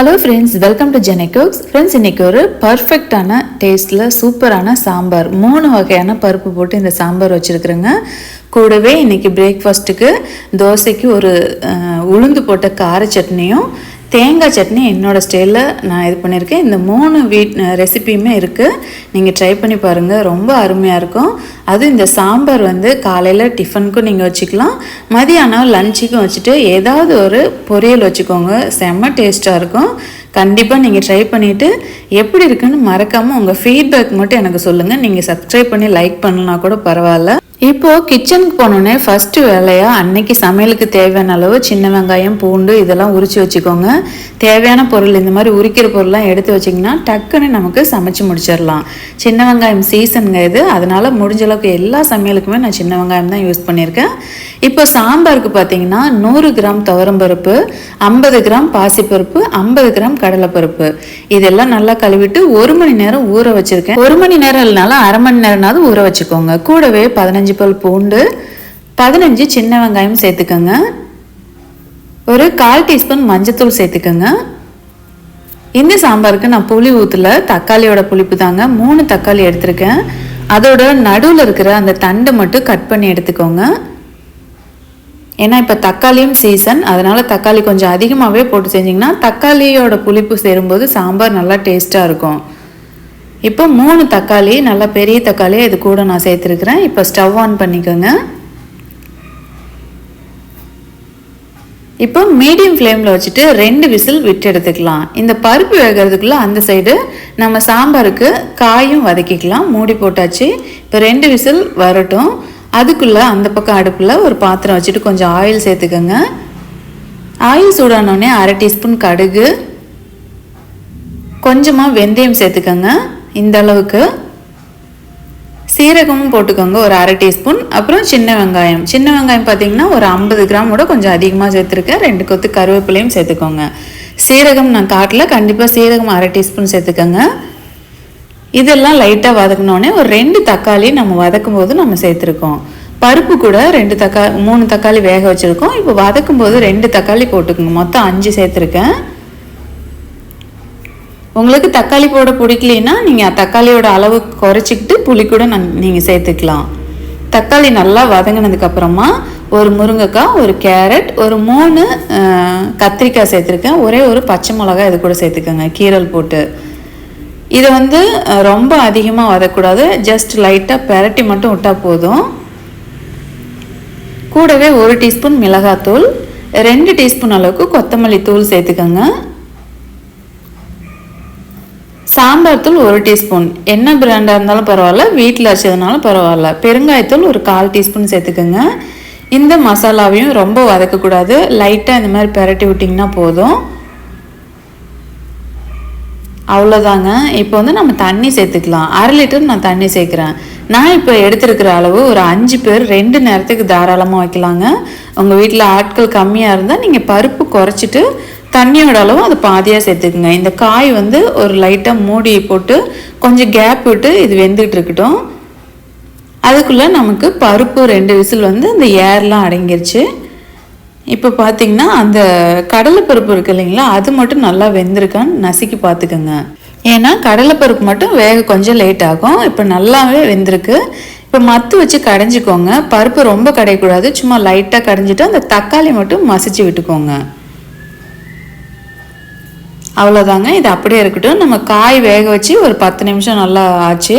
Hello friends welcome to ஜெனிகோக்ஸ் friends இன்னைக்கு ஒரு பர்ஃபெக்டான டேஸ்ட்டில் சூப்பரான சாம்பார். மூணு வகையான பருப்பு போட்டு இந்த சாம்பார் வச்சுருக்குறேங்க. கூடவே இன்றைக்கி பிரேக்ஃபாஸ்ட்டுக்கு தோசைக்கு ஒரு உளுந்து போட்ட கார சட்னியும் தேங்காய் சட்னி என்னோடய ஸ்டைலில் நான் இது பண்ணியிருக்கேன் இந்த மூணு வீட் ரெசிபியுமே இருக்குது நீங்கள் ட்ரை பண்ணி பாருங்கள் ரொம்ப அருமையாக இருக்கும். அதுவும் இந்த சாம்பார் வந்து காலையில் டிஃபனுக்கும் நீங்கள் வச்சுக்கலாம். மதியானம் லஞ்சுக்கும் வச்சுட்டு ஏதாவது ஒரு பொரியல் வச்சுக்கோங்க. செம்ம டேஸ்ட்டாக இருக்கும். கண்டிப்பாக நீங்கள் ட்ரை பண்ணிவிட்டு எப்படி இருக்குன்னு மறக்காமல் உங்கள் ஃபீட்பேக் மட்டும் எனக்கு சொல்லுங்கள் நீங்கள் சப்ஸ்கிரைப் பண்ணி லைக் பண்ணலனா கூட பரவாயில்ல. இப்போ கிச்சனுக்கு போனோடனே ஃபஸ்ட்டு வேலையாக அன்னைக்கு சமையலுக்கு தேவையான அளவு சின்ன வெங்காயம் பூண்டு இதெல்லாம் உரித்து வச்சுக்கோங்க. தேவையான பொருள் இந்த மாதிரி உரிக்கிற பொருள்லாம் எடுத்து வச்சிங்கன்னா டக்குன்னு நமக்கு சமைச்சு முடிச்சிடலாம். சின்ன வெங்காயம் சீசனுங்க இது. அதனால் முடிஞ்ச அளவுக்கு எல்லா சமையலுக்குமே நான் சின்ன வெங்காயம் தான் யூஸ் பண்ணியிருக்கேன். இப்போ சாம்பாருக்கு பார்த்தீங்கன்னா நூறு கிராம் துவரம்பருப்பு ஐம்பது கிராம் பாசிப்பருப்பு ஐம்பது கிராம் கடலைப்பருப்பு. இதெல்லாம் நல்லா கழுவிட்டு ஒரு மணி நேரம் ஊற வச்சுருக்கேன். ஒரு மணி நேரம் இல்லைனாலும் அரை மணி நேரம்னாவது ஊற வச்சுக்கோங்க. கூடவே பதினஞ்சு பல் பூண்டு பதினஞ்சு சின்ன வெங்காயம் சேர்த்துக்கோங்க. ஒரு கால் டீஸ்பூன் மஞ்சத்தூள் சேர்த்துக்கோங்க. இந்த சாம்பாருக்கு நான் புளி ஊற்றல தக்காளியோட புளிப்பு தாங்க மூணு தக்காளி எடுத்திருக்கேன். அதோட நடுவில் இருக்கிற அந்த தண்டை மட்டும் கட் பண்ணி எடுத்துக்கோங்க. ஏன்னா இப்போ தக்காளியும் சீசன் அதனால் தக்காளி கொஞ்சம் அதிகமாகவே போட்டு செஞ்சிங்கன்னா தக்காளியோட புளிப்பு சேரும்போது சாம்பார் நல்லா டேஸ்ட்டாக இருக்கும். இப்போ மூணு தக்காளி நல்லா பெரிய தக்காளியாக இது கூட நான் சேர்த்துருக்குறேன். இப்போ ஸ்டவ் ஆன் பண்ணிக்கோங்க. இப்போ மீடியம் ஃப்ளேமில் வச்சுட்டு ரெண்டு விசில் விட்டு எடுத்துக்கலாம். இந்த பருப்பு வேகிறதுக்குள்ளே அந்த சைடு நம்ம சாம்பாருக்கு காயும் வதக்கிக்கலாம். மூடி போட்டாச்சு. இப்போ ரெண்டு விசில் வரட்டும். அதுக்குள்ளே அந்த பக்கம் அடுப்பில் ஒரு பாத்திரம் வச்சுட்டு கொஞ்சம் ஆயில் சேர்த்துக்கோங்க. ஆயில் சூடானோடனே அரை டீஸ்பூன் கடுகு. கொஞ்சமாக வெந்தயம் சேர்த்துக்கோங்க. இந்த அளவுக்கு சீரகமும் போட்டுக்கோங்க ஒரு அரை டீஸ்பூன். அப்புறம் சின்ன வெங்காயம். சின்ன வெங்காயம் பார்த்தீங்கன்னா ஒரு ஐம்பது கிராமோட கொஞ்சம் அதிகமாக சேர்த்துருக்கேன். ரெண்டு கொத்து கருவேப்பிலையும் சேர்த்துக்கோங்க. சீரகம் நான் காட்டல கண்டிப்பாக சீரகம் அரை டீஸ்பூன் சேர்த்துக்கோங்க. இதெல்லாம் லைட்டாக வதக்கினோடனே ஒரு ரெண்டு தக்காளி நம்ம வதக்கும் போது நம்ம சேர்த்துருக்கோம். பருப்பு கூட ரெண்டு தக்கா மூணு தக்காளி வேக வச்சுருக்கோம். இப்போ வதக்கும் போது ரெண்டு தக்காளி போட்டுக்கோங்க. மொத்தம் அஞ்சு சேர்த்துருக்கேன். உங்களுக்கு தக்காளி போட பிடிக்கலைன்னா நீங்கள் தக்காளியோட அளவு குறைச்சிக்கிட்டு புளி கூட நன் நீங்கள் சேர்த்துக்கலாம். தக்காளி நல்லா வதங்கினதுக்கப்புறமா ஒரு முருங்கைக்காய் ஒரு கேரட் ஒரு மூணு கத்திரிக்காய் சேர்த்துருக்கேன். ஒரே ஒரு பச்சை மிளகாய் இது கூட சேர்த்துக்கோங்க கீரல் போட்டு. இதை வந்து ரொம்ப அதிகமாக வதக்கூடாது. ஜஸ்ட் லைட்டாக பெரட்டி மட்டும் விட்டால் போதும். கூடவே ஒரு டீஸ்பூன் மிளகாத்தூள் ரெண்டு டீஸ்பூன் அளவுக்கு கொத்தமல்லி தூள் சேர்த்துக்கோங்க. சாம்பார் தூள் ஒரு டீஸ்பூன். என்ன பிராண்டாக இருந்தாலும் பரவாயில்ல வீட்டில் அரைச்சதுனாலும் பரவாயில்ல. பெருங்காயத்தூள் ஒரு கால் டீஸ்பூன் சேர்த்துக்கோங்க. இந்த மசாலாவையும் ரொம்ப வதக்கக்கூடாது. லைட்டாக இந்த மாதிரி பெரட்டி விட்டிங்கன்னா போதும். அவ்வளோதாங்க இப்போ வந்து நம்ம தண்ணி சேர்த்துக்கலாம். அரை லிட்டர் நான் தண்ணி சேர்க்குறேன். நான் இப்போ எடுத்துருக்கிற அளவு ஒரு அஞ்சு பேர் ரெண்டு நேரத்துக்கு தாராளமாக வைக்கலாங்க. உங்கள் வீட்டில் ஆட்கள் கம்மியாக இருந்தால் நீங்கள் பருப்பு குறைச்சிட்டு தண்ணியோட அளவும் அது பாதியாக சேர்த்துக்குங்க. இந்த காய் வந்து ஒரு லைட்டாக மூடி போட்டு கொஞ்சம் கேப் விட்டு இது வெந்துகிட்டு இருக்கட்டும். அதுக்குள்ளே நமக்கு பருப்பு ரெண்டு விசில் வந்து அந்த ஏர்லாம் அடங்கிருச்சு. இப்போ பார்த்தீங்கன்னா அந்த கடலைப்பருப்பு இருக்கு இல்லைங்களா அது மட்டும் நல்லா வெந்திருக்கான்னு நசுக்கி பார்த்துக்கோங்க ஏன்னா கடலைப்பருப்பு மட்டும் வேக கொஞ்சம் லேட் ஆகும். இப்போ நல்லாவே வெந்திருக்கு. இப்போ மத்து வச்சு கடைஞ்சிக்கோங்க. பருப்பு ரொம்ப கடையக்கூடாது. சும்மா லைட்டாக கடைஞ்சிட்டு அந்த தக்காளி மட்டும் மசிச்சு விட்டுக்கோங்க. அவ்வளோதாங்க இது அப்படியே இருக்கட்டும். நம்ம காய் வேக வச்சு ஒரு பத்து நிமிஷம் நல்லா ஆச்சு.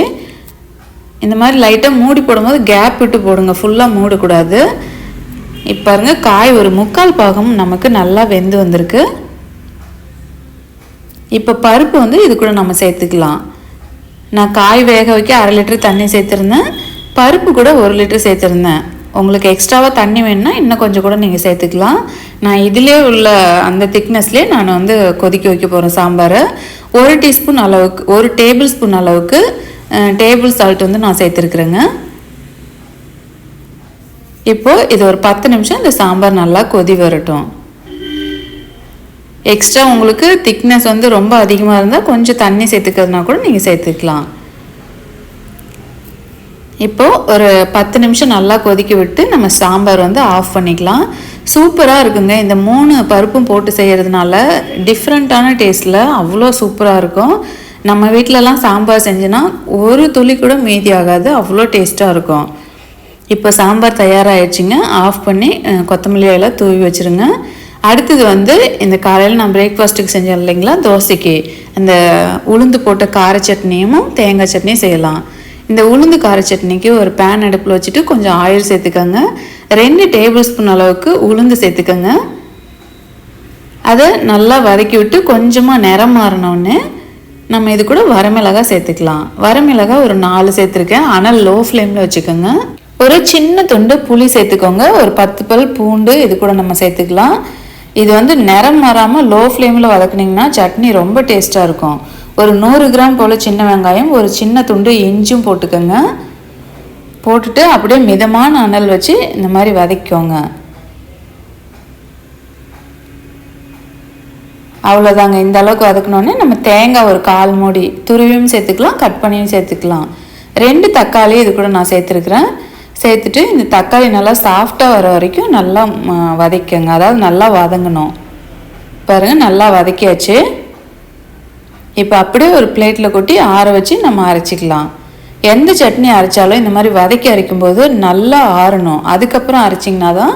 இந்த மாதிரி லைட்டாக மூடி போடும்போது கேப் விட்டு போடுங்க. ஃபுல்லாக மூடக்கூடாது. இப்போ பாருங்க காய் ஒரு முக்கால் பாகம் நமக்கு நல்லா வெந்து வந்திருக்கு. இப்போ பருப்பு வந்து இது கூட நம்ம சேர்த்துக்கலாம். நான் காய் வேக வைக்க அரை லிட்டர் தண்ணி சேர்த்துருந்தேன். பருப்பு கூட ஒரு லிட்டர் சேர்த்துருந்தேன். உங்களுக்கு எக்ஸ்ட்ராவாக தண்ணி வேணும்னா இன்னும் கொஞ்சம் கூட நீங்கள் சேர்த்துக்கலாம். நான் இதிலே உள்ள அந்த திக்னஸ்லேயே நான் வந்து கொதிக்க வைக்க போகிறேன் சாம்பாரை. ஒரு டீஸ்பூன் அளவுக்கு ஒரு டேபிள் ஸ்பூன் அளவுக்கு டேபிள் சால்ட் வந்து நான் சேர்த்துருக்குறேங்க. இப்போது இது ஒரு பத்து நிமிஷம் இந்த சாம்பார் நல்லா கொதி வரட்டும். எக்ஸ்ட்ரா உங்களுக்கு திக்னஸ் வந்து ரொம்ப அதிகமாக இருந்தால் கொஞ்சம் தண்ணி சேர்த்துக்கிறதுனா கூட நீங்கள் சேர்த்துக்கலாம். இப்போது ஒரு பத்து நிமிஷம் நல்லா கொதிக்க விட்டு நம்ம சாம்பார் வந்து ஆஃப் பண்ணிக்கலாம். சூப்பராக இருக்குங்க. இந்த மூணு பருப்பும் போட்டு செய்கிறதுனால டிஃப்ரெண்ட்டான டேஸ்ட்டில் அவ்வளோ சூப்பராக இருக்கும். நம்ம வீட்டிலலாம் சாம்பார் செஞ்சோன்னா ஒரு துளி கூட மீதி ஆகாது. அவ்வளோ டேஸ்ட்டாக இருக்கும். இப்போ சாம்பார் தயாராகிடுச்சிங்க ஆஃப் பண்ணி கொத்தமல்லியெல்லாம் கொத்தமல்லி எல்லாம் தூவி வச்சுருங்க. அடுத்தது வந்து இந்த காலையில் நான் பிரேக்ஃபாஸ்ட்டுக்கு செஞ்சேன் இல்லைங்களா? தோசைக்கு. அந்த உளுந்து போட்ட கார சட்னியும் தேங்காய் சட்னியும் செய்யலாம். இந்த உளுந்து கார சட்னிக்கு ஒரு பேன் அடுப்பில் வச்சுட்டு கொஞ்சம் ஆயில் சேர்த்துக்கோங்க. ரெண்டு டேபிள் ஸ்பூன் அளவுக்கு உளுந்து சேர்த்துக்கோங்க. அதை நல்லா வதக்கி விட்டு கொஞ்சமாக நிறம் மாறினோடனே நம்ம இது கூட வரமிளகாய் சேர்த்துக்கலாம். வரமிளகாய் ஒரு நாலு சேர்த்துருக்கேன். ஆனால் லோ ஃப்ளேமில் வச்சுக்கோங்க. ஒரு சின்ன துண்டு புளி சேர்த்துக்கோங்க. ஒரு பத்து பல் பூண்டு இது கூட நம்ம சேர்த்துக்கலாம். இது வந்து நிறம் மாறாமல் லோ ஃப்ளேமில் வதக்குனீங்கன்னா சட்னி ரொம்ப டேஸ்ட்டாக இருக்கும். ஒரு நூறு கிராம் போல் சின்ன வெங்காயம் ஒரு சின்ன துண்டு இஞ்சும் போட்டுக்கோங்க. போட்டுட்டு அப்படியே மிதமான அனல் வச்சு இந்த மாதிரி வதக்கிக்கோங்க. அவ்வளோதாங்க இந்த அளவுக்கு வதக்கணுன்னே நம்ம தேங்காய் ஒரு கால் மூடி துருவியும் சேர்த்துக்கலாம் கட் பண்ணியும் சேர்த்துக்கலாம். ரெண்டு தக்காளி இது கூட நான் சேர்த்துருக்குறேன். சேர்த்துட்டு இந்த தக்காளி நல்லா சாஃப்டாக வர வரைக்கும் நல்லா ம, வதக்கிக்கோங்க. அதாவது நல்லா வதங்கணும். பாருங்கள் நல்லா வதக்கியாச்சு. இப்போ அப்படியே ஒரு பிளேட்டில் கொட்டி ஆற வச்சு நம்ம அரைச்சிக்கலாம். எந்த சட்னி அரைச்சாலும் இந்த மாதிரி வதக்கி அரைக்கும்போது நல்லா ஆறணும். அதுக்கப்புறம் அரைச்சிங்கன்னா தான்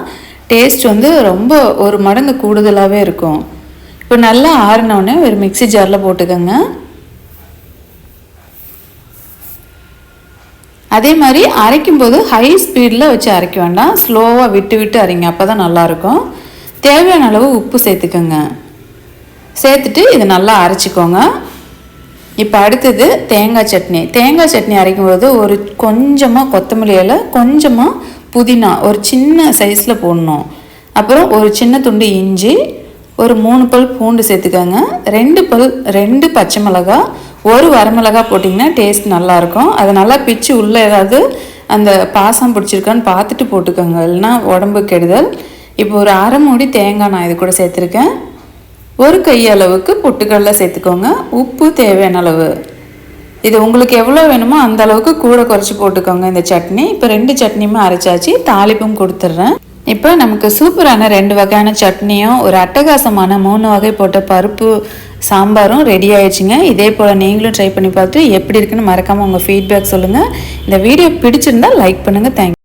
டேஸ்ட் வந்து ரொம்ப ஒரு மடங்கு கூடுதலாகவே இருக்கும். இப்போ நல்லா ஆறினோடனே ஒரு மிக்ஸி ஜாரில் போட்டுக்கோங்க. அதே மாதிரி அரைக்கும்போது ஹை ஸ்பீடில் வச்சு அரைக்க வேண்டாம். ஸ்லோவாக விட்டு விட்டு அரைங்க அப்போ தான் நல்லாயிருக்கும் தேவையான அளவு உப்பு சேர்த்துக்கோங்க. சேர்த்துட்டு இதை நல்லா அரைச்சிக்கோங்க. இப்போ அடுத்தது தேங்காய் சட்னி. தேங்காய் சட்னி அரைக்கும்போது ஒரு கொஞ்சமாக கொத்தமல்லி இலை கொஞ்சமாக புதினா ஒரு சின்ன சைஸில் போடணும். அப்புறம் ஒரு சின்ன துண்டு இஞ்சி ஒரு மூணு பல் பூண்டு சேர்த்துக்கோங்க. ரெண்டு பல் ரெண்டு பச்சை மிளகா ஒரு வரமிளகா போட்டிங்கன்னா டேஸ்ட் நல்லாயிருக்கும். அதை நல்லா பிச்சு உள்ளே ஏதாவது அந்த பாசம் பிடிச்சிருக்கான்னு பார்த்துட்டு போட்டுக்கோங்க. இல்லைன்னா உடம்பு கெடுதல். இப்போ ஒரு அரை மூடி தேங்காய் நான் இது கூட சேர்த்துருக்கேன். ஒரு கையளவுக்கு பொட்டுக்கடலை சேர்த்துக்கோங்க. உப்பு தேவையான அளவு. இது உங்களுக்கு எவ்வளோ வேணுமோ அந்த அளவுக்கு கூட குறைச்சி போட்டுக்கோங்க இந்த சட்னி. இப்போ ரெண்டு சட்னியுமே அரைச்சாச்சு. தாளிப்பும் கொடுத்துட்றேன். இப்போ நமக்கு சூப்பரான ரெண்டு வகையான சட்னியும் ஒரு அட்டகாசமான மூணு வகை போட்ட பருப்பு சாம்பாரும் ரெடி ஆயிடுச்சுங்க. இதே போல் நீங்களும் ட்ரை பண்ணி பார்த்துட்டு எப்படி இருக்குன்னு மறக்காமல் உங்கள் ஃபீட்பேக் சொல்லுங்கள் இந்த வீடியோ பிடிச்சிருந்தா லைக் பண்ணுங்கள் தேங்க்யூ